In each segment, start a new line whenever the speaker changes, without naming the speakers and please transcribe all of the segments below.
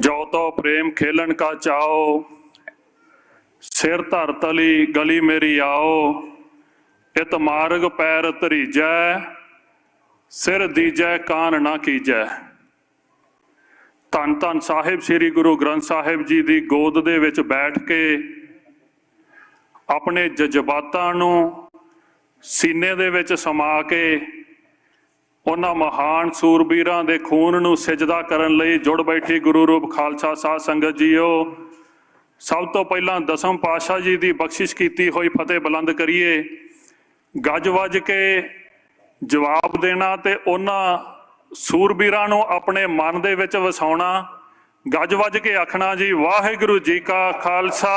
ਜੋ ਤੋ ਪ੍ਰੇਮ ਖੇਲਣ ਕਾ ਚਾਓ ਸਿਰ ਧਰ ਤਲੀ ਗਲੀ ਮੇਰੀ ਆਓ, ਇਤ ਮਾਰਗ ਪੈਰ ਧਰੀਜੈ, ਸਿਰ ਦੀਜੈ ਕਾਨ ਨਾ ਕੀਜੈ। ਧੰਨ ਧੰਨ ਸਾਹਿਬ ਸ੍ਰੀ ਗੁਰੂ ਗ੍ਰੰਥ ਸਾਹਿਬ ਜੀ ਦੀ ਗੋਦ ਦੇ ਵਿੱਚ ਬੈਠ ਕੇ ਆਪਣੇ ਜਜ਼ਬਾਤਾਂ ਨੂੰ ਸੀਨੇ ਦੇ ਵਿੱਚ ਸਮਾ ਕੇ ਉਹਨਾਂ ਮਹਾਨ ਸੂਰਬੀਰਾਂ ਦੇ ਖੂਨ ਨੂੰ ਸਿਜਦਾ ਕਰਨ ਲਈ ਜੁੜ ਬੈਠੀ ਗੁਰੂ ਰੂਪ ਖਾਲਸਾ ਸਾਧ ਸੰਗਤ ਜੀਓ। ਸਭ ਤੋਂ ਪਹਿਲਾਂ ਦਸਮ ਪਾਤਸ਼ਾਹ ਜੀ ਦੀ ਬਖਸ਼ਿਸ਼ ਕੀਤੀ ਹੋਈ ਫਤਿਹ ਬੁਲੰਦ ਕਰੀਏ। ਗੱਜ ਵੱਜ ਕੇ ਜਵਾਬ ਦੇਣਾ ਤੇ ਉਹਨਾਂ ਸੂਰਬੀਰਾਂ ਨੂੰ ਆਪਣੇ ਮਨ ਦੇ ਵਿੱਚ ਵਸਾਉਣਾ। ਗੱਜ ਵੱਜ ਕੇ ਆਖਣਾ ਜੀ, ਵਾਹਿਗੁਰੂ ਜੀ ਕਾ ਖਾਲਸਾ,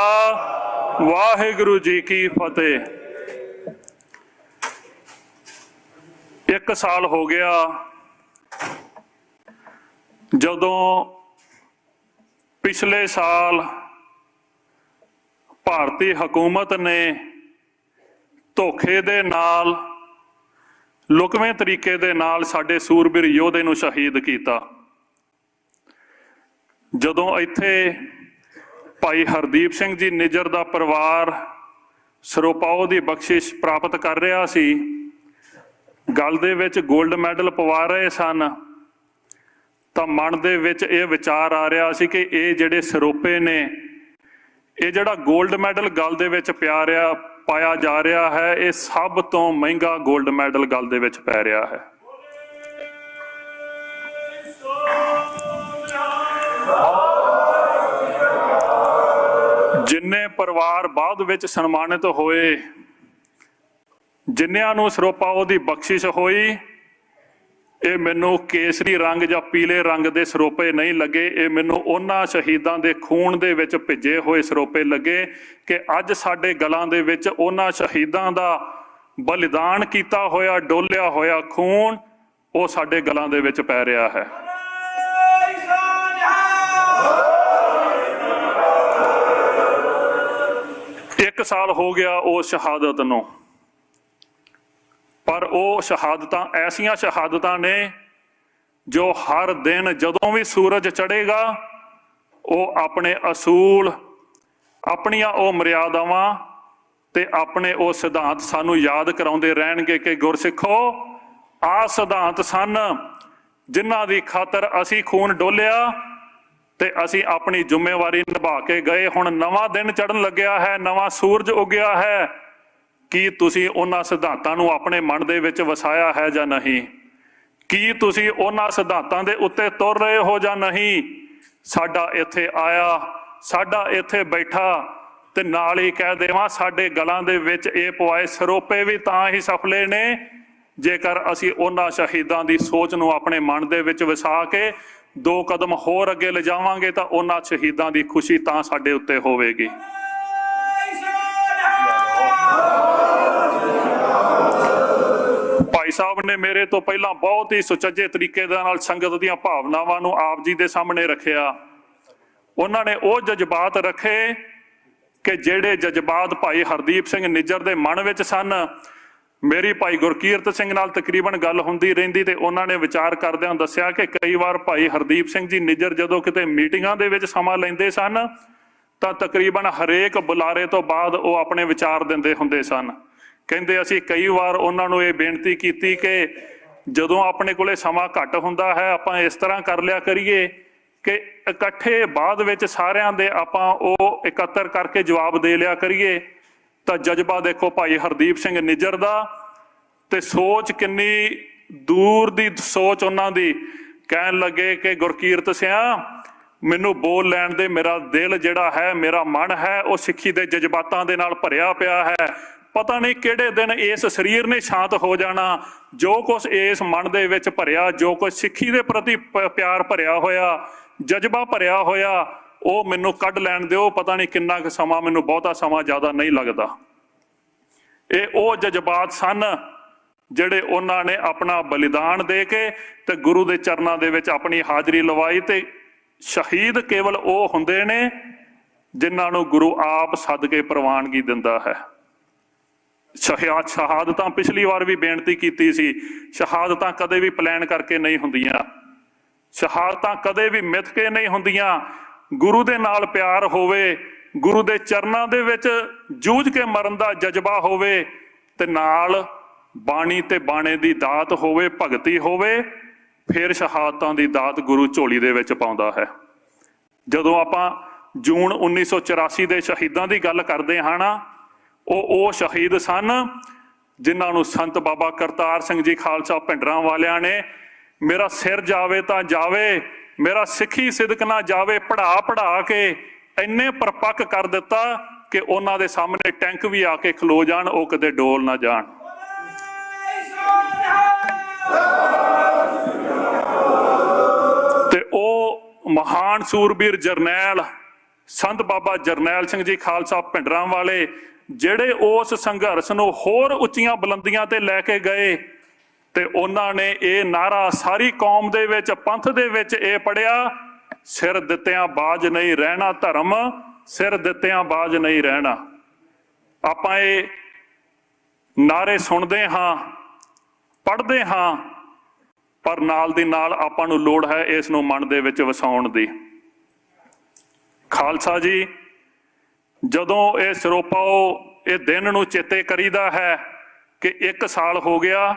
ਵਾਹਿਗੁਰੂ ਜੀ ਕੀ ਫਤਿਹ। ਇੱਕ ਸਾਲ ਹੋ ਗਿਆ ਜਦੋਂ ਪਿਛਲੇ ਸਾਲ ਭਾਰਤੀ ਹਕੂਮਤ ਨੇ ਧੋਖੇ ਦੇ ਨਾਲ, ਲੁਕਵੇਂ ਤਰੀਕੇ ਦੇ ਨਾਲ ਸਾਡੇ ਸੂਰਬੀਰ ਯੋਧੇ ਨੂੰ ਸ਼ਹੀਦ ਕੀਤਾ। ਜਦੋਂ ਇੱਥੇ ਭਾਈ ਹਰਦੀਪ ਸਿੰਘ ਜੀ ਨਿਜਰ ਦਾ ਪਰਿਵਾਰ ਸਰੋਪਾਓ ਦੀ ਬਖਸ਼ਿਸ਼ ਪ੍ਰਾਪਤ ਕਰ ਰਿਹਾ ਸੀ ਗੱਲ ਦੇ ਵਿੱਚ 골ਡ ਮੈਡਲ ਪਵਾ ਰਹੇ ਸਨ, ਤਾਂ ਮਨ ਦੇ ਵਿੱਚ ਇਹ ਵਿਚਾਰ ਆ ਰਿਹਾ ਸੀ ਕਿ ਇਹ ਜਿਹੜੇ ਸਰੋਪੇ ਨੇ, ਇਹ ਜਿਹੜਾ 골ਡ ਮੈਡਲ ਗੱਲ ਦੇ ਵਿੱਚ ਪਿਆ ਰਿਹਾ, ਪਾਇਆ ਜਾ ਰਿਹਾ ਹੈ, ਇਹ ਸਭ ਤੋਂ ਮਹਿੰਗਾ 골ਡ ਮੈਡਲ ਗੱਲ ਦੇ ਵਿੱਚ ਪੈ ਰਿਹਾ ਹੈ। ਜਿੰਨੇ ਪਰਿਵਾਰ ਬਾਅਦ ਵਿੱਚ ਸਨਮਾਨਿਤ ਹੋਏ ਜਿਨ੍ਹਾਂ ਨੂੰ ਸਰੋਪਾਓ ਦੀ ਬਖਸ਼ਿਸ਼ ਹੋਈ, ਇਹ ਮੈਨੂੰ ਕੇਸਰੀ ਰੰਗ ਜਾਂ ਪੀਲੇ ਰੰਗ ਦੇ ਸਰੋਪੇ ਨਹੀਂ ਲੱਗੇ, ਇਹ ਮੈਨੂੰ ਉਹਨਾਂ ਸ਼ਹੀਦਾਂ ਦੇ ਖੂਨ ਦੇ ਵਿੱਚ ਭਿੱਜੇ ਹੋਏ ਸਰੋਪੇ ਲੱਗੇ ਕਿ ਅੱਜ ਸਾਡੇ ਗਲਾਂ ਦੇ ਵਿੱਚ ਉਹਨਾਂ ਸ਼ਹੀਦਾਂ ਦਾ ਬਲੀਦਾਨ ਕੀਤਾ ਹੋਇਆ, ਡੋਲਿਆ ਹੋਇਆ ਖੂਨ ਉਹ ਸਾਡੇ ਗਲਾਂ ਦੇ ਵਿੱਚ ਪੈ ਰਿਹਾ ਹੈ। ਇੱਕ ਸਾਲ ਹੋ ਗਿਆ ਉਹ ਸ਼ਹਾਦਤ ਨੂੰ। ਪਰ ਉਹ ਸ਼ਹਾਦਤਾਂ, ਐਸੀਆਂ ਸ਼ਹਾਦਤਾਂ ਨੇ ਜੋ ਹਰ ਦਿਨ ਜਦੋਂ ਵੀ ਸੂਰਜ ਚੜ੍ਹੇਗਾ, ਉਹ ਆਪਣੇ ਅਸੂਲ, ਆਪਣੀਆਂ ਉਹ ਮਰਿਆਦਾਵਾਂ ਤੇ ਆਪਣੇ ਉਹ ਸਿਧਾਂਤ ਸਾਨੂੰ ਯਾਦ ਕਰਾਉਂਦੇ ਰਹਿਣਗੇ ਕਿ ਗੁਰਸਿੱਖੋ ਆ ਸਿਧਾਂਤ ਸਨ ਜਿਨ੍ਹਾਂ ਦੀ ਖਾਤਰ ਅਸੀਂ ਖੂਨ ਡੋਲਿਆ ਤੇ ਅਸੀਂ ਆਪਣੀ ਜ਼ਿੰਮੇਵਾਰੀ ਨਿਭਾ ਕੇ ਗਏ। ਹੁਣ ਨਵਾਂ ਦਿਨ ਚੜ੍ਹਨ ਲੱਗਿਆ ਹੈ, ਨਵਾਂ ਸੂਰਜ ਉੱਗਿਆ ਹੈ। ਕੀ ਤੁਸੀਂ ਉਹਨਾਂ ਸਿਧਾਂਤਾਂ ਨੂੰ ਆਪਣੇ ਮਨ ਦੇ ਵਿੱਚ ਵਸਾਇਆ ਹੈ ਜਾਂ ਨਹੀਂ? ਕੀ ਤੁਸੀਂ ਉਹਨਾਂ ਸਿਧਾਂਤਾਂ ਦੇ ਉੱਤੇ ਤੁਰ ਰਹੇ ਹੋ ਜਾਂ ਨਹੀਂ? ਸਾਡਾ ਇੱਥੇ ਆਇਆ, ਸਾਡਾ ਇੱਥੇ ਬੈਠਾ ਤੇ ਨਾਲ ਹੀ ਕਹਿ ਦੇਵਾਂ ਸਾਡੇ ਗਲਾਂ ਦੇ ਵਿੱਚ ਇਹ ਪਵਾਏ ਸਰੋਪੇ ਵੀ ਤਾਂ ਹੀ ਸਫਲੇ ਨੇ। ਜੇਕਰ ਅਸੀਂ ਉਹਨਾਂ ਸ਼ਹੀਦਾਂ ਦੀ ਸੋਚ ਨੂੰ ਆਪਣੇ ਮਨ ਦੇ ਵਿੱਚ ਵਸਾ ਕੇ ਦੋ ਕਦਮ ਹੋਰ ਅੱਗੇ ਲਿਜਾਵਾਂਗੇ ਤਾਂ ਉਹਨਾਂ ਸ਼ਹੀਦਾਂ ਦੀ ਖੁਸ਼ੀ ਤਾਂ ਸਾਡੇ ਉੱਤੇ ਹੋਵੇਗੀ। ਭਾਈ ਸਾਹਿਬ ਨੇ ਮੇਰੇ ਤੋਂ ਪਹਿਲਾਂ ਬਹੁਤ ਹੀ ਸੁਚੱਜੇ ਤਰੀਕੇ ਦੇ ਨਾਲ ਸੰਗਤ ਦੀਆਂ ਭਾਵਨਾਵਾਂ ਨੂੰ ਆਪ ਜੀ ਦੇ ਸਾਹਮਣੇ ਰੱਖਿਆ। ਉਹਨਾਂ ਨੇ ਉਹ ਜਜ਼ਬਾਤ ਰੱਖੇ ਕਿ ਜਿਹੜੇ ਜਜ਼ਬਾਤ ਭਾਈ ਹਰਦੀਪ ਸਿੰਘ ਨਿੱਜਰ ਦੇ ਮਨ ਵਿੱਚ ਸਨ, ਮੇਰੀ ਭਾਈ ਗੁਰਕੀਰਤ ਸਿੰਘ ਨਾਲ ਤਕਰੀਬਨ ਗੱਲ ਹੁੰਦੀ ਰਹਿੰਦੀ ਤੇ ਉਹਨਾਂ ਨੇ ਵਿਚਾਰ ਕਰਦਿਆਂ ਦੱਸਿਆ ਕਿ ਕਈ ਵਾਰ ਭਾਈ ਹਰਦੀਪ ਸਿੰਘ ਜੀ ਨਿੱਜਰ ਜਦੋਂ ਕਿਤੇ ਮੀਟਿੰਗਾਂ ਦੇ ਵਿੱਚ ਸਮਾਂ ਲੈਂਦੇ ਸਨ, ਤਾਂ ਤਕਰੀਬਨ ਹਰੇਕ ਬੁਲਾਰੇ ਤੋਂ ਬਾਅਦ ਉਹ ਆਪਣੇ ਵਿਚਾਰ ਦਿੰਦੇ ਹੁੰਦੇ ਸਨ। ਕਹਿੰਦੇ ਅਸੀਂ ਕਈ ਵਾਰ ਉਹਨਾਂ ਨੂੰ ਇਹ ਬੇਨਤੀ ਕੀਤੀ ਕਿ ਜਦੋਂ ਆਪਣੇ ਕੋਲੇ ਸਮਾਂ ਘੱਟ ਹੁੰਦਾ ਹੈ, ਆਪਾਂ ਇਸ ਤਰ੍ਹਾਂ ਕਰ ਲਿਆ ਕਰੀਏ ਕਿ ਇਕੱਠੇ ਬਾਅਦ ਵਿੱਚ ਸਾਰਿਆਂ ਦੇ ਆਪਾਂ ਉਹ ਇਕੱਤਰ ਕਰਕੇ ਜਵਾਬ ਦੇ ਲਿਆ ਕਰੀਏ। ਤਾਂ ਜਜ਼ਬਾ ਦੇਖੋ ਭਾਈ ਹਰਦੀਪ ਸਿੰਘ ਨਿੱਜਰ ਦਾ ਤੇ ਸੋਚ ਕਿੰਨੀ ਦੂਰ ਦੀ ਸੋਚ ਉਹਨਾਂ ਦੀ। ਕਹਿਣ ਲੱਗੇ ਕਿ ਗੁਰਕੀਰਤ ਸਿਆ, ਮੈਨੂੰ ਬੋਲ ਲੈਣ ਦੇ ਮੇਰਾ ਦਿਲ ਜਿਹੜਾ ਹੈ, ਮੇਰਾ ਮਨ ਹੈ, ਉਹ ਸਿੱਖੀ ਦੇ ਜਜ਼ਬਾਤਾਂ ਦੇ ਨਾਲ ਭਰਿਆ ਪਿਆ ਹੈ। ਪਤਾ ਨਹੀਂ ਕਿਹੜੇ ਦਿਨ ਇਸ ਸਰੀਰ ਨੇ ਸ਼ਾਂਤ ਹੋ ਜਾਣਾ, ਜੋ ਕੁਝ ਇਸ ਮਨ ਦੇ ਵਿੱਚ ਭਰਿਆ, ਜੋ ਕੁਝ ਸਿੱਖੀ ਦੇ ਪ੍ਰਤੀ ਪ- ਪਿਆਰ ਭਰਿਆ ਹੋਇਆ, ਜਜ਼ਬਾ ਭਰਿਆ ਹੋਇਆ, ਉਹ ਮੈਨੂੰ ਕੱਢ ਲੈਣ ਦਿਓ, ਪਤਾ ਨਹੀਂ ਕਿੰਨਾ ਕੁ ਸਮਾਂ, ਮੈਨੂੰ ਬਹੁਤਾ ਸਮਾਂ ਜ਼ਿਆਦਾ ਨਹੀਂ ਲੱਗਦਾ। ਇਹ ਉਹ ਜਜ਼ਬਾਤ ਸਨ ਜਿਹੜੇ ਉਹਨਾਂ ਨੇ ਆਪਣਾ ਬਲੀਦਾਨ ਦੇ ਕੇ ਤੇ ਗੁਰੂ ਦੇ ਚਰਨਾਂ ਦੇ ਵਿੱਚ ਆਪਣੀ ਹਾਜ਼ਰੀ ਲਵਾਈ ਤੇ ਸ਼ਹੀਦ ਕੇਵਲ ਉਹ ਹੁੰਦੇ ਨੇ ਜਿਨ੍ਹਾਂ ਨੂੰ ਗੁਰੂ ਆਪ ਸਦਕੇ ਪ੍ਰਵਾਨਗੀ ਦਿੰਦਾ ਹੈ। ਸ਼ਹਾਦ ਸ਼ਹਾਦਤਾਂ ਪਿਛਲੀ ਵਾਰ ਵੀ ਬੇਨਤੀ ਕੀਤੀ ਸੀ। ਸ਼ਹਾਦਤਾਂ ਕਦੇ ਵੀ ਪਲਾਨ ਕਰਕੇ ਨਹੀਂ ਹੁੰਦੀਆਂ। ਸ਼ਹਾਦਤਾਂ ਕਦੇ ਵੀ ਮਿੱਥ ਕੇ ਨਹੀਂ ਹੁੰਦੀਆਂ। ਗੁਰੂ ਦੇ ਨਾਲ ਪਿਆਰ ਹੋਵੇ, ਗੁਰੂ ਦੇ ਚਰਨਾਂ ਦੇ ਵਿੱਚ ਜੂਝ ਕੇ ਮਰਨ ਦਾ ਜਜ਼ਬਾ ਹੋਵੇ ਤੇ ਨਾਲ ਬਾਣੀ ਤੇ ਬਾਣੇ ਦੀ ਦਾਤ ਹੋਵੇ, ਭਗਤੀ ਹੋਵੇ, ਫਿਰ ਸ਼ਹਾਦਤਾਂ ਦੀ ਦਾਤ ਗੁਰੂ ਝੋਲੀ ਦੇ ਵਿੱਚ ਪਾਉਂਦਾ ਹੈ। ਜਦੋਂ ਆਪਾਂ ਜੂਨ 1984 ਦੇ ਸ਼ਹੀਦਾਂ ਦੀ ਗੱਲ ਕਰਦੇ ਹਾਂ ਨਾ ਉਹ ਉਹ ਸ਼ਹੀਦ ਸਨ, ਜਿਨ੍ਹਾਂ ਨੂੰ ਸੰਤ ਬਾਬਾ ਕਰਤਾਰ ਸਿੰਘ ਜੀ ਖਾਲਸਾ ਭਿੰਡਰਾਂ ਵਾਲਿਆਂ ਨੇ, ਮੇਰਾ ਸਿਰ ਜਾਵੇ ਤਾਂ ਜਾਵੇ, ਮੇਰਾ ਸਿੱਖੀ ਸਿਦਕ ਨਾ ਜਾਵੇ ਪੜਾ ਪੜਾ ਕੇ ਇੰਨੇ ਪਰਪੱਕ ਕਰ ਦਿੱਤਾ ਕਿ ਉਹਨਾਂ ਦੇ ਸਾਹਮਣੇ ਟੈਂਕ ਵੀ ਆ ਕੇ ਖਲੋ ਜਾਣ, ਉਹ ਕਦੇ ਡੋਲ ਨਾ ਜਾਣ। ਤੇ ਉਹ ਮਹਾਨ ਸੂਰਬੀਰ ਜਰਨੈਲ, ਸੰਤ ਬਾਬਾ ਜਰਨੈਲ ਸਿੰਘ ਜੀ ਖਾਲਸਾ ਭਿੰਡਰਾਂ ਵਾਲੇ ਜਿਹੜੇ ਉਸ ਸੰਘਰਸ਼ ਨੂੰ ਹੋਰ ਉੱਚੀਆਂ ਬੁਲੰਦੀਆਂ ਤੇ ਲੈ ਕੇ ਗਏ ਤੇ ਉਹਨਾਂ ਨੇ ਇਹ ਨਾਰਾ ਸਾਰੀ ਕੌਮ ਦੇ ਵਿੱਚ, ਪੰਥ ਦੇ ਵਿੱਚ ਇਹ ਪੜਿਆ ਸਿਰ ਦਿੱਤਿਆਂ ਬਾਜ ਨਹੀਂ ਰਹਿਣਾ ਧਰਮ, ਸਿਰ ਦਿੱਤਿਆਂ ਬਾਜ ਨਹੀਂ ਰਹਿਣਾ। ਆਪਾਂ ਇਹ ਨਾਰੇ ਸੁਣਦੇ ਹਾਂ, ਪੜ੍ਹਦੇ ਹਾਂ, ਪਰ ਨਾਲ ਦੀ ਨਾਲ ਆਪਾਂ ਨੂੰ ਲੋੜ ਹੈ ਇਸ ਨੂੰ ਮਨ ਦੇ ਵਿੱਚ ਵਸਾਉਣ ਦੀ। ਖਾਲਸਾ ਜੀ ਜਦੋਂ ਇਹ ਸਰੋਪਾਓ ਇਹ ਦਿਨ ਨੂੰ ਚੇਤੇ ਕਰੀਦਾ ਹੈ ਕਿ ਇੱਕ ਸਾਲ ਹੋ ਗਿਆ,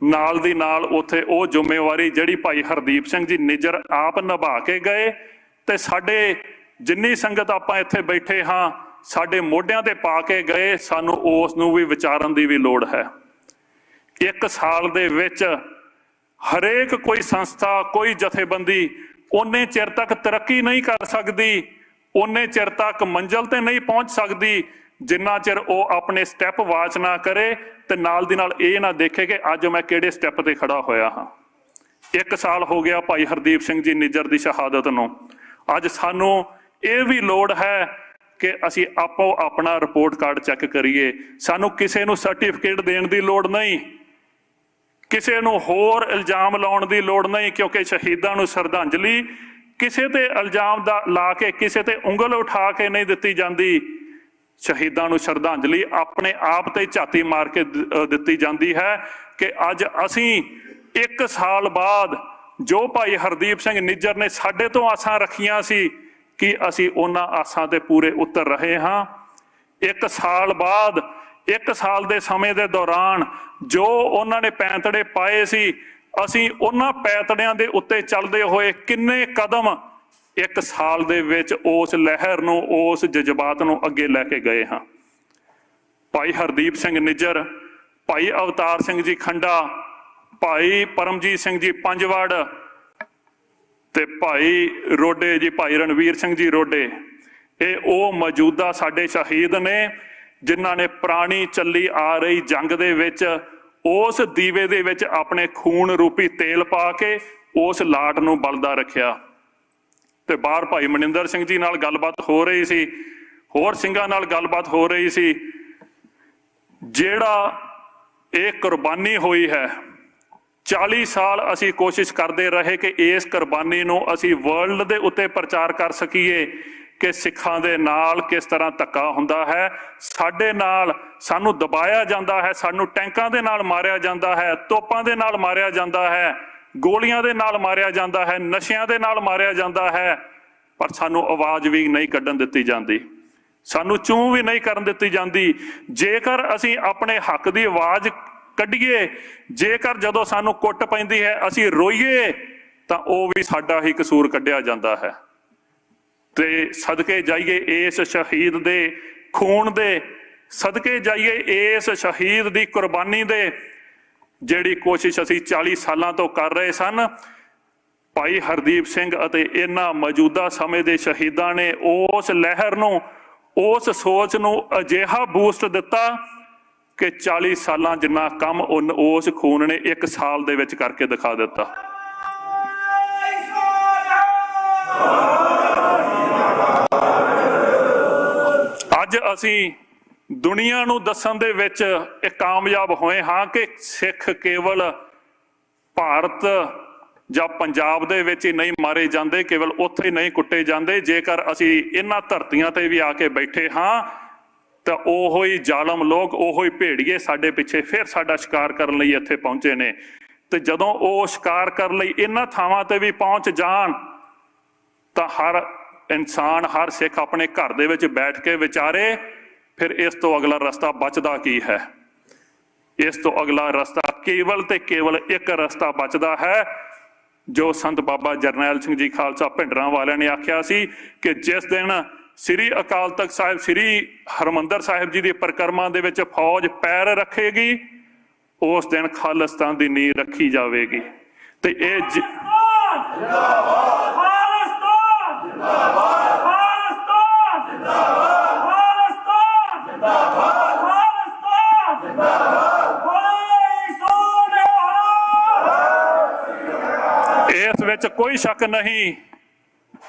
ਨਾਲ ਦੀ ਨਾਲ ਉਥੇ ਉਹ ਜ਼ਿੰਮੇਵਾਰੀ ਜਿਹੜੀ ਭਾਈ ਹਰਦੀਪ ਸਿੰਘ ਜੀ ਨਿਜਰ ਆਪ ਨਿਭਾ ਕੇ ਗਏ ਤੇ ਸਾਡੇ ਜਿੰਨੀ ਸੰਗਤ ਆਪਾਂ ਇੱਥੇ ਬੈਠੇ ਹਾਂ, ਸਾਡੇ ਮੋਢਿਆਂ ਤੇ ਪਾ ਕੇ ਗਏ, ਸਾਨੂੰ ਉਸ ਨੂੰ ਵੀ ਵਿਚਾਰਨ ਦੀ ਵੀ ਲੋੜ ਹੈ। ਇੱਕ ਸਾਲ ਦੇ ਵਿੱਚ ਹਰੇਕ ਕੋਈ ਸੰਸਥਾ, ਕੋਈ ਜਥੇਬੰਦੀ ਉਹਨੇ ਚਿਰ ਤੱਕ ਤਰੱਕੀ ਨਹੀਂ ਕਰ ਸਕਦੀ ਉਹਨੇ ਚਿਰ ਤੱਕ ਮੰਜ਼ਲ ਤੇ ਨਹੀਂ ਪਹੁੰਚ ਸਕਦੀ, ਜਿੰਨਾ ਚਿਰ ਉਹ ਆਪਣੇ ਸਟੈਪ ਵਾਚ ਨਾ ਕਰੇ ਤੇ ਨਾਲ ਦੀ ਨਾਲ ਇਹ ਨਾ ਦੇਖੇ ਕਿ ਅੱਜ ਮੈਂ ਕਿਹੜੇ ਸਟੈਪ ਤੇ ਖੜਾ ਹੋਇਆ ਹਾਂ। ਇੱਕ ਸਾਲ ਹੋ ਗਿਆ ਭਾਈ ਹਰਦੀਪ ਸਿੰਘ ਜੀ ਨਿੱਜਰ ਦੀ ਸ਼ਹਾਦਤ ਨੂੰ। ਅੱਜ ਸਾਨੂੰ ਇਹ ਵੀ ਲੋੜ ਹੈ ਕਿ ਅਸੀਂ ਆਪੋ ਆਪਣਾ ਰਿਪੋਰਟ ਕਾਰਡ ਚੈੱਕ ਕਰੀਏ। ਸਾਨੂੰ ਕਿਸੇ ਨੂੰ ਸਰਟੀਫਿਕੇਟ ਦੇਣ ਦੀ ਲੋੜ ਨਹੀਂ। ਕਿਸੇ ਨੂੰ ਹੋਰ ਇਲਜ਼ਾਮ ਲਾਉਣ ਦੀ ਲੋੜ ਨਹੀਂ, ਕਿਉਂਕਿ ਸ਼ਹੀਦਾਂ ਨੂੰ ਸ਼ਰਧਾਂਜਲੀ ਕਿਸੇ ਤੇ ਇਲਜ਼ਾਮ ਦਾ ਲਾ ਕੇ, ਕਿਸੇ ਤੇ ਉਂਗਲ ਉਠਾ ਕੇ ਨਹੀਂ ਦਿੱਤੀ ਜਾਂਦੀ, ਸ਼ਹੀਦਾਂ ਨੂੰ ਸ਼ਰਧਾਂਜਲੀ ਆਪਣੇ ਆਪ ਤੇ ਝਾਤੀ ਮਾਰ ਕੇ ਦਿੱਤੀ ਜਾਂਦੀ ਹੈ ਕਿ ਅੱਜ ਅਸੀਂ ਇੱਕ ਸਾਲ ਬਾਅਦ ਜੋ ਭਾਈ ਹਰਦੀਪ ਸਿੰਘ ਨਿੱਜਰ ਨੇ ਸਾਡੇ ਤੋਂ ਆਸਾਂ ਰੱਖੀਆਂ ਸੀ ਕਿ ਅਸੀਂ ਉਹਨਾਂ ਆਸਾਂ ਤੇ ਪੂਰੇ ਉਤਰ ਰਹੇ ਹਾਂ। ਇੱਕ ਸਾਲ ਬਾਅਦ, ਇੱਕ ਸਾਲ ਦੇ ਸਮੇਂ ਦੇ ਦੌਰਾਨ ਜੋ ਉਹਨਾਂ ਨੇ ਪੈਂਤੜੇ ਪਾਏ ਸੀ ਅਸੀਂ ਉਹਨਾਂ ਪੈਤੜਿਆਂ ਦੇ ਉੱਤੇ ਚੱਲਦੇ ਹੋਏ ਕਿੰਨੇ ਕਦਮ ਇੱਕ ਸਾਲ ਦੇ ਵਿੱਚ ਉਸ ਲਹਿਰ ਨੂੰ, ਉਸ ਜਜ਼ਬਾਤ ਨੂੰ ਅੱਗੇ ਲੈ ਕੇ ਗਏ ਹਾਂ। ਭਾਈ ਹਰਦੀਪ ਸਿੰਘ ਨਿੱਜਰ, ਭਾਈ ਅਵਤਾਰ ਸਿੰਘ ਜੀ ਖੰਡਾ, ਭਾਈ ਪਰਮਜੀਤ ਸਿੰਘ ਜੀ ਪੰਜਵੜ ਤੇ ਭਾਈ ਰੋਡੇ ਜੀ, ਭਾਈ ਰਣਵੀਰ ਸਿੰਘ ਜੀ ਰੋਡੇ। ਇਹ ਉਹ ਮੌਜੂਦਾ ਸਾਡੇ ਸ਼ਹੀਦ ਨੇ ਜਿਨ੍ਹਾਂ ਨੇ ਪ੍ਰਾਣੀ ਚੱਲੀ ਆ ਰਹੀ ਜੰਗ ਦੇ ਵਿੱਚ ਉਸ ਦੀਵੇ ਦੇ ਵਿੱਚ ਆਪਣੇ ਖੂਨ ਰੂਪੀ ਤੇਲ ਪਾ ਕੇ ਉਸ ਲਾਟ ਨੂੰ ਬਲਦਾ ਰੱਖਿਆ। ਤੇ ਬਾਹਰ ਭਾਈ ਮਨਿੰਦਰ ਸਿੰਘ ਜੀ ਨਾਲ ਗੱਲਬਾਤ ਹੋ ਰਹੀ ਸੀ, ਹੋਰ ਸਿੰਘਾਂ ਨਾਲ ਗੱਲਬਾਤ ਹੋ ਰਹੀ ਸੀ, ਜਿਹੜਾ ਇਹ ਕੁਰਬਾਨੀ ਹੋਈ ਹੈ 40 ਸਾਲ ਅਸੀਂ ਕੋਸ਼ਿਸ਼ ਕਰਦੇ ਰਹੇ ਕਿ ਇਸ ਕੁਰਬਾਨੀ ਨੂੰ ਅਸੀਂ ਵਰਲਡ ਦੇ ਉੱਤੇ ਪ੍ਰਚਾਰ ਕਰ ਸਕੀਏ। ਕਿ ਸਿੱਖਾਂ ਦੇ ਨਾਲ ਕਿਸ ਤਰ੍ਹਾਂ ਧੱਕਾ ਹੁੰਦਾ ਹੈ, ਸਾਡੇ ਨਾਲ ਸਾਨੂੰ ਦਬਾਇਆ ਜਾਂਦਾ ਹੈ, ਸਾਨੂੰ ਟੈਂਕਾਂ ਦੇ ਨਾਲ ਮਾਰਿਆ ਜਾਂਦਾ ਹੈ, ਤੋਪਾਂ ਦੇ ਨਾਲ ਮਾਰਿਆ ਜਾਂਦਾ ਹੈ, ਗੋਲੀਆਂ ਦੇ ਨਾਲ ਮਾਰਿਆ ਜਾਂਦਾ ਹੈ, ਨਸ਼ਿਆਂ ਦੇ ਨਾਲ ਮਾਰਿਆ ਜਾਂਦਾ ਹੈ, ਪਰ ਸਾਨੂੰ ਆਵਾਜ਼ ਵੀ ਨਹੀਂ ਕੱਢਣ ਦਿੱਤੀ ਜਾਂਦੀ। ਸਾਨੂੰ ਚੂੰ ਵੀ ਨਹੀਂ ਕਰਨ ਦਿੱਤੀ ਜਾਂਦੀ। ਜੇਕਰ ਅਸੀਂ ਆਪਣੇ ਹੱਕ ਦੀ ਆਵਾਜ਼ ਕੱਢੀਏ, ਜੇਕਰ ਜਦੋਂ ਸਾਨੂੰ ਕੁੱਟ ਪੈਂਦੀ ਹੈ, ਅਸੀਂ ਰੋਈਏ, ਤਾਂ ਉਹ ਵੀ ਸਾਡਾ ਹੀ ਕਸੂਰ ਕੱਢਿਆ ਜਾਂਦਾ ਹੈ। ਤੇ ਸਦਕੇ ਜਾਈਏ ਇਸ ਸ਼ਹੀਦ ਦੇ ਖੂਨ ਦੇ, ਸਦਕੇ ਜਾਈਏ ਇਸ ਸ਼ਹੀਦ ਦੀ ਕੁਰਬਾਨੀ ਦੇ, ਜਿਹੜੀ ਕੋਸ਼ਿਸ਼ ਅਸੀਂ 40 ਸਾਲਾਂ ਤੋਂ ਕਰ ਰਹੇ ਸਨ। ਭਾਈ ਹਰਦੀਪ ਸਿੰਘ ਅਤੇ ਇਹਨਾਂ ਮੌਜੂਦਾ ਸਮੇਂ ਦੇ ਸ਼ਹੀਦਾਂ ਨੇ ਉਸ ਲਹਿਰ ਨੂੰ, ਉਸ ਸੋਚ ਨੂੰ ਅਜਿਹਾ ਬੂਸਟ ਦਿੱਤਾ ਕਿ 40 ਸਾਲਾਂ ਜਿੰਨਾ ਕੰਮ ਉਨ- ਉਸ ਖੂਨ ਨੇ ਇੱਕ ਸਾਲ ਦੇ ਵਿੱਚ ਕਰਕੇ ਦਿਖਾ ਦਿੱਤਾ। ਅੱਜ ਅਸੀਂ ਦੁਨੀਆ ਨੂੰ ਦੱਸਣ ਦੇ ਵਿੱਚ ਇਹ ਕਾਮਯਾਬ ਹੋਏ ਹਾਂ ਕਿ ਸਿੱਖ ਕੇਵਲ ਭਾਰਤ ਜਾਂ ਪੰਜਾਬ ਦੇ ਵਿੱਚ ਹੀ ਨਹੀਂ ਮਾਰੇ ਜਾਂਦੇ, ਕੇਵਲ ਉੱਥੇ ਹੀ ਨਹੀਂ ਕੁੱਟੇ ਜਾਂਦੇ। ਜੇਕਰ ਅਸੀਂ ਇਹਨਾਂ ਧਰਤੀਆਂ ਤੇ ਵੀ ਆ ਕੇ ਬੈਠੇ ਹਾਂ, ਤਾਂ ਉਹੋ ਹੀ ਜ਼ਾਲਮ ਲੋਕ, ਉਹੋ ਹੀ ਭੇੜੀਏ ਸਾਡੇ ਪਿੱਛੇ ਫਿਰ ਸਾਡਾ ਸ਼ਿਕਾਰ ਕਰਨ ਲਈ ਇੱਥੇ ਪਹੁੰਚੇ ਨੇ। ਤੇ ਜਦੋਂ ਉਹ ਸ਼ਿਕਾਰ ਕਰਨ ਲਈ ਇਹਨਾਂ ਥਾਵਾਂ ਤੇ ਵੀ ਪਹੁੰਚ ਜਾਣ, ਤਾਂ ਹਰ ਇਨਸਾਨ ਹਰ ਸਿੱਖ ਆਪਣੇ ਘਰ ਦੇ ਵਿੱਚ ਬੈਠ ਕੇ ਵਿਚਾਰੇ, ਫਿਰ ਇਸ ਤੋਂ ਅਗਲਾ ਰਸਤਾ ਬਚਦਾ ਕੀ ਹੈ? ਇਸ ਤੋਂ ਅਗਲਾ ਰਸਤਾ ਕੇਵਲ ਤੇ ਕੇਵਲ ਇੱਕ ਰਸਤਾ ਬਚਦਾ ਹੈ, ਜੋ ਸੰਤ ਬਾਬਾ ਜਰਨੈਲ ਸਿੰਘ ਜੀ ਖਾਲਸਾ ਭਿੰਡਰਾਂ ਵਾਲਿਆਂ ਨੇ ਆਖਿਆ ਸੀ ਕਿ ਜਿਸ ਦਿਨ ਸ੍ਰੀ ਅਕਾਲ ਤਖਤ ਸਾਹਿਬ, ਸ੍ਰੀ ਹਰਮੰਦਰ ਸਾਹਿਬ ਜੀ ਦੀ ਪਰਿਕਰਮਾ ਦੇ ਵਿੱਚ ਫੌਜ ਪੈਰ ਰੱਖੇਗੀ, ਉਸ ਦਿਨ ਖਾਲਿਸਤਾਨ ਦੀ ਨੀਂਹ ਰੱਖੀ ਜਾਵੇਗੀ। ਤੇ ਇਹ ਜ-
ਖਾਲਿਸਤਾਨ ਜਿੰਦਾਬਾਦ ਖਾਲਿਸਤਾਨ ਜਿੰਦਾਬਾਦ ਖਾਲਿਸਤਾਨ ਜਿੰਦਾਬਾਦ ਖਾਲਿਸਤਾਨ ਜਿੰਦਾਬਾਦ ਬੋਲੇ ਸੋਨਿਹਾਰ
ਇਸ ਵਿੱਚ ਕੋਈ ਸ਼ੱਕ ਨਹੀਂ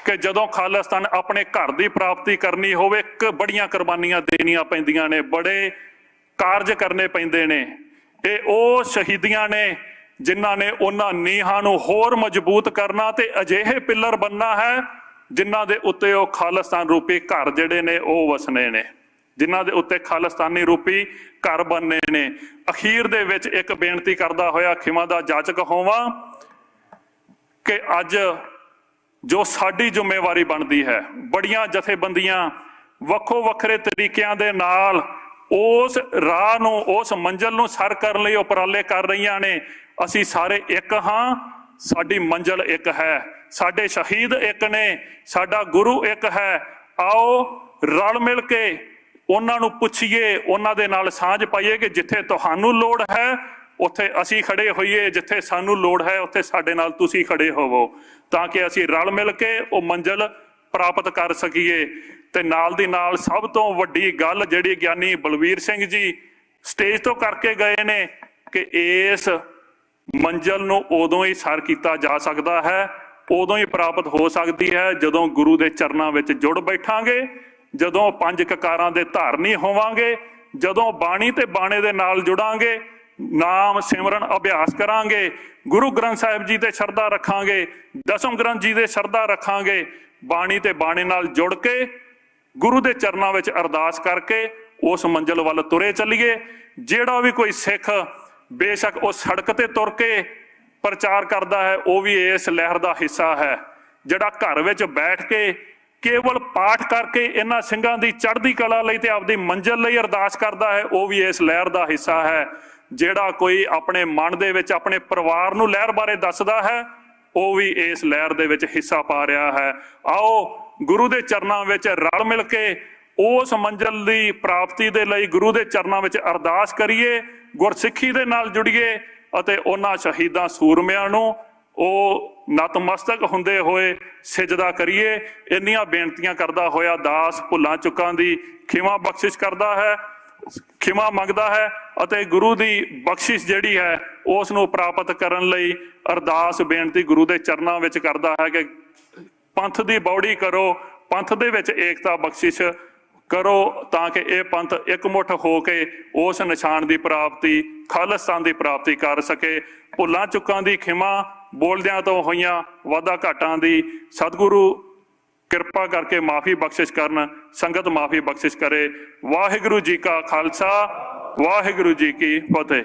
ਕਿ ਜਦੋਂ ਖਾਲਿਸਤਾਨ ਆਪਣੇ ਘਰ ਦੀ ਪ੍ਰਾਪਤੀ ਕਰਨੀ ਹੋਵੇ, ਇੱਕ ਬੜੀਆਂ ਕੁਰਬਾਨੀਆਂ ਦੇਣੀਆਂ ਪੈਂਦੀਆਂ ਨੇ, ਬੜੇ ਕਾਰਜ ਕਰਨੇ ਪੈਂਦੇ ਨੇ। ਇਹ ਉਹ ਸ਼ਹੀਦੀਆਂ ਨੇ ਜਿਨ੍ਹਾਂ ਨੇ ਉਹਨਾਂ ਨੀਹਾਂ ਨੂੰ ਹੋਰ ਮਜ਼ਬੂਤ ਕਰਨਾ ਤੇ ਅਜਿਹੇ ਪਿੱਲਰ ਬੰਨਣਾ ਹੈ ਜਿਨ੍ਹਾਂ ਦੇ ਉੱਤੇ ਉਹ ਖਾਲਿਸਤਾਨ ਰੂਪੀ ਘਰ ਜਿਹੜੇ ਨੇ, ਉਹ ਵਸਨੇ ਨੇ। ਜਿਨ੍ਹਾਂ ਦੇ ਉੱਤੇ ਖਾਲਿਸਤਾਨੀ ਰੂਪੀ ਘਰ ਬੰਨੇ ਨੇ। ਅਖੀਰ ਦੇ ਵਿੱਚ ਇੱਕ ਬੇਨਤੀ ਕਰਦਾ ਹੋਇਆ, ਖਿਮਾ ਦਾ ਜਾਚਕ ਹੋਵਾਂ ਕਿ ਅੱਜ ਜੋ ਸਾਡੀ ਜ਼ਿੰਮੇਵਾਰੀ ਬਣਦੀ ਹੈ, ਬੜੀਆਂ ਜਥੇਬੰਦੀਆਂ ਵੱਖੋ ਵੱਖਰੇ ਤਰੀਕਿਆਂ ਦੇ ਨਾਲ ਉਸ ਰਾਹ ਨੂੰ, ਉਸ ਮੰਜ਼ਲ ਨੂੰ ਸਰ ਕਰਨ ਲਈ ਉਪਰਾਲੇ ਕਰ ਰਹੀਆਂ ਨੇ। ਅਸੀਂ ਸਾਰੇ ਇੱਕ ਹਾਂ, ਸਾਡੀ ਮੰਜ਼ਲ ਇੱਕ ਹੈ, ਸਾਡੇ ਸ਼ਹੀਦ ਇੱਕ ਨੇ, ਸਾਡਾ ਗੁਰੂ ਇੱਕ ਹੈ। ਆਓ ਰਲ ਮਿਲ ਕੇ ਉਹਨਾਂ ਨੂੰ ਪੁੱਛੀਏ, ਉਹਨਾਂ ਦੇ ਨਾਲ ਸਾਂਝ ਪਾਈਏ ਕਿ ਜਿੱਥੇ ਤੁਹਾਨੂੰ ਲੋੜ ਹੈ ਉੱਥੇ ਅਸੀਂ ਖੜੇ ਹੋਈਏ ਜਿੱਥੇ ਸਾਨੂੰ ਲੋੜ ਹੈ, ਉੱਥੇ ਸਾਡੇ ਨਾਲ ਤੁਸੀਂ ਖੜੇ ਹੋਵੋ। ਤਾਂ ਕਿ ਅਸੀਂ ਰਲ ਮਿਲ ਕੇ ਉਹ ਮੰਜ਼ਲ ਪ੍ਰਾਪਤ ਕਰ ਸਕੀਏ। ਤੇ ਨਾਲ ਦੀ ਨਾਲ ਸਭ ਤੋਂ ਵੱਡੀ ਗੱਲ ਜਿਹੜੀ ਗਿਆਨੀ ਬਲਵੀਰ ਸਿੰਘ ਜੀ ਸਟੇਜ ਤੋਂ ਕਰਕੇ ਗਏ ਨੇ ਕਿ ਇਸ ਮੰਜ਼ਲ ਨੂੰ ਉਦੋਂ ਹੀ ਸਰ ਕੀਤਾ ਜਾ ਸਕਦਾ ਹੈ, ਉਦੋਂ ਹੀ ਪ੍ਰਾਪਤ ਹੋ ਸਕਦੀ ਹੈ, ਜਦੋਂ ਗੁਰੂ ਦੇ ਚਰਨਾਂ ਵਿੱਚ ਜੁੜ ਬੈਠਾਂਗੇ, ਜਦੋਂ ਪੰਜ ਕਕਾਰਾਂ ਦੇ ਧਾਰਨੀ ਹੋਵਾਂਗੇ, ਜਦੋਂ ਬਾਣੀ ਤੇ ਬਾਣੇ ਦੇ ਨਾਲ ਜੁੜਾਂਗੇ ਨਾਮ ਸਿਮਰਨ ਅਭਿਆਸ ਕਰਾਂਗੇ। ਗੁਰੂ ਗ੍ਰੰਥ ਸਾਹਿਬ ਜੀ ਤੇ ਸ਼ਰਧਾ ਰੱਖਾਂਗੇ। ਦਸਮ ਗ੍ਰੰਥ ਜੀ ਦੇ ਸ਼ਰਧਾ ਰੱਖਾਂਗੇ। ਬਾਣੀ ਤੇ ਬਾਣੇ ਨਾਲ ਜੁੜ ਕੇ, ਗੁਰੂ ਦੇ ਚਰਨਾਂ ਵਿੱਚ ਅਰਦਾਸ ਕਰਕੇ ਉਸ ਮੰਜ਼ਲ ਵੱਲ ਤੁਰੇ ਚੱਲੀਏ। ਜਿਹੜਾ ਵੀ ਕੋਈ ਸਿੱਖ ਬੇਸ਼ੱਕ ਉਹ ਸੜਕ ਤੇ ਤੁਰ ਕੇ ਪ੍ਰਚਾਰ ਕਰਦਾ ਹੈ, ਉਹ ਵੀ ਇਸ ਲਹਿਰ ਦਾ ਹਿੱਸਾ ਹੈ। ਜਿਹੜਾ ਘਰ ਵਿੱਚ ਬੈਠ ਕੇ ਕੇਵਲ ਪਾਠ ਕਰਕੇ ਇਹਨਾਂ ਸਿੰਘਾਂ ਦੀ ਚੜ੍ਹਦੀ ਕਲਾ ਲਈ ਤੇ ਆਪਦੀ ਮੰਜ਼ਲ ਲਈ ਅਰਦਾਸ ਕਰਦਾ ਹੈ, ਉਹ ਵੀ ਇਸ ਲਹਿਰ ਦਾ ਹਿੱਸਾ ਹੈ। ਜਿਹੜਾ ਕੋਈ ਆਪਣੇ ਮਨ ਦੇ ਵਿੱਚ, ਆਪਣੇ ਪਰਿਵਾਰ ਨੂੰ ਲਹਿਰ ਬਾਰੇ ਦੱਸਦਾ ਹੈ, ਉਹ ਵੀ ਇਸ ਲਹਿਰ ਦੇ ਵਿੱਚ ਹਿੱਸਾ ਪਾ ਰਿਹਾ ਹੈ। ਆਓ, ਗੁਰੂ ਦੇ ਚਰਨਾਂ ਵਿੱਚ ਰਲ ਮਿਲ ਕੇ ਉਸ ਮੰਜ਼ਲ ਦੀ ਪ੍ਰਾਪਤੀ ਦੇ ਲਈ ਗੁਰੂ ਦੇ ਚਰਨਾਂ ਵਿੱਚ ਅਰਦਾਸ ਕਰੀਏ, ਗੁਰਸਿੱਖੀ ਦੇ ਨਾਲ ਜੁੜੀਏ ਅਤੇ ਉਹਨਾਂ ਸ਼ਹੀਦਾਂ ਸੂਰਮਿਆਂ ਨੂੰ ਉਹ ਨਤਮਸਤਕ ਹੁੰਦੇ ਹੋਏ ਸਿਜਦਾ ਕਰੀਏ। ਇੰਨੀਆਂ ਬੇਨਤੀਆਂ ਕਰਦਾ ਹੋਇਆ ਦਾਸ ਭੁੱਲਾਂ ਚੁੱਕਾਂ ਦੀ ਖਿਮਾ ਬਖਸ਼ਿਸ਼ ਕਰਦਾ ਹੈ। ਖਿਮਾ ਮੰਗਦਾ ਹੈ ਅਤੇ ਗੁਰੂ ਦੀ ਬਖਸ਼ਿਸ਼ ਜਿਹੜੀ ਹੈ ਉਸ ਨੂੰ ਪ੍ਰਾਪਤ ਕਰਨ ਲਈ ਅਰਦਾਸ, ਬੇਨਤੀ ਗੁਰੂ ਦੇ ਚਰਨਾਂ ਵਿੱਚ ਕਰਦਾ ਹੈ ਕਿ ਪੰਥ ਦੀ ਬੌੜੀ ਕਰੋ, ਪੰਥ ਦੇ ਵਿੱਚ ਏਕਤਾ ਬਖਸ਼ਿਸ਼ ਕਰੋ ਤਾਂ ਕਿ ਇਹ ਪੰਥ ਇਕਮੁੱਠ ਹੋ ਕੇ ਉਸ ਨਿਸ਼ਾਨ ਦੀ ਪ੍ਰਾਪਤੀ ਖਾਲਸਤਾਨ ਦੀ ਪ੍ਰਾਪਤੀ ਕਰ ਸਕੇ। ਭੁੱਲਾਂ ਚੁੱਕਾਂ ਦੀ ਖਿਮਾ ਬੋਲਦਿਆਂ ਤੋਂ ਹੋਈਆਂ ਵਾਧਾ ਘਾਟਾਂ ਦੀ ਸਤਿਗੁਰੂ ਕਿਰਪਾ ਕਰਕੇ ਮਾਫੀ ਬਖਸ਼ਿਸ਼ ਕਰਨ, ਸੰਗਤ ਮਾਫੀ ਬਖਸ਼ਿਸ਼ ਕਰੇ। ਵਾਹਿਗੁਰੂ ਜੀ ਕਾ ਖਾਲਸਾ, ਵਾਹਿਗੁਰੂ ਜੀ ਕੀ ਫਤਿਹ।